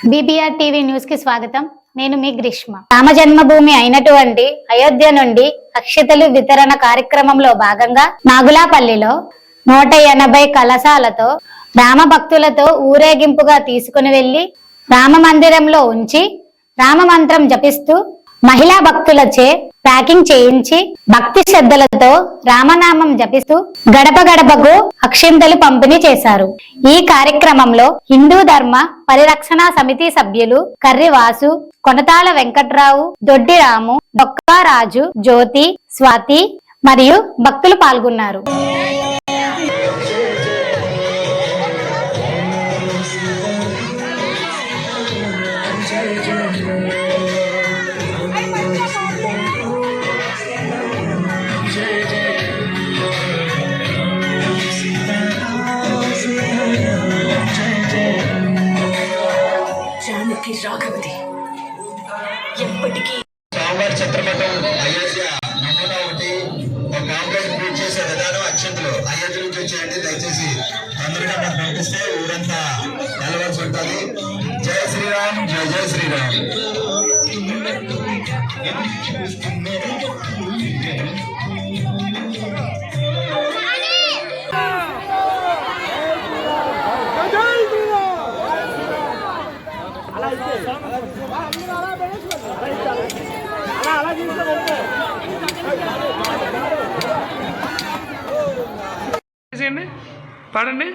BBR TV న్యూస్కి స్వాగతం. నేను మీ గ్రీష్మ. రామ జన్మభూమి అయినటువంటి అయోధ్య నుండి అక్షతలు వితరణ కార్యక్రమంలో భాగంగా నాగులాపల్లిలో నూట ఎనభై కలశాలతో రామ భక్తులతో ఊరేగింపుగా తీసుకుని వెళ్ళి రామ మందిరంలో ఉంచి రామ మంత్రం జపిస్తూ మహిళా భక్తులచే ప్యాకింగ్ చేయించి భక్తి శ్రద్ధలతో రామనామం జపిస్తూ గడప గడపకు అక్షింతలు పంపిణీ చేశారు. ఈ కార్యక్రమంలో హిందూ ధర్మ పరిరక్షణ సమితి సభ్యులు కర్రి వాసు కొనతాల వెంకట్రావు దొడ్డి రాము బొక్కారాజు జ్యోతి స్వాతి మరియు భక్తులు పాల్గొన్నారు. రాఘవతి ఎప్పటికీ స్వామివారి చిత్రపటం అయోధ్య నమూనా ఒకటి ఒక కాంప్లైంట్ ప్రింట్ చేసే విధానం అక్షంతలు అయోధ్య నుంచి వచ్చేయండి. దయచేసి తొందరగా మాకు పంపిస్తే ఊరంతా నిలవలసి ఉంటుంది జై శ్రీరామ్ జై జై శ్రీరామ్. பாடன்னு?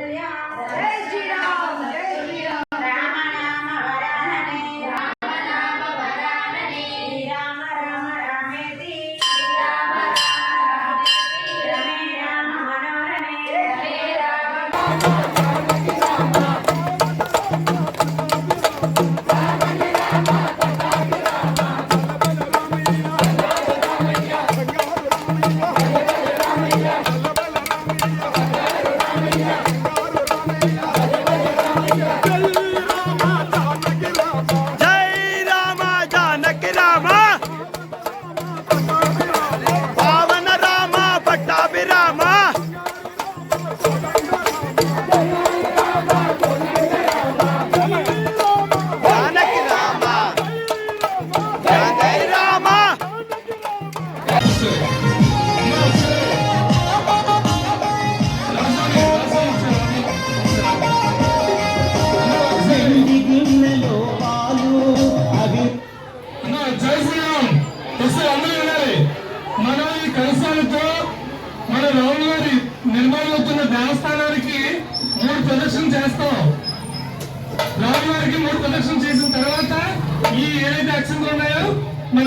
我爱吃 శ్రీరామ్ అందరూ వినాలి. మన ఈ కలశాలతో మన రాముల గారి నిర్మాణం అవుతున్న దేవస్థానానికి మూడు ప్రదక్షిణలు చేస్తాం. రాముల గారికి మూడు ప్రదక్షిణలు చేసిన తర్వాత ఈ ఏదైతే అక్షంతలు ఉన్నాయో మన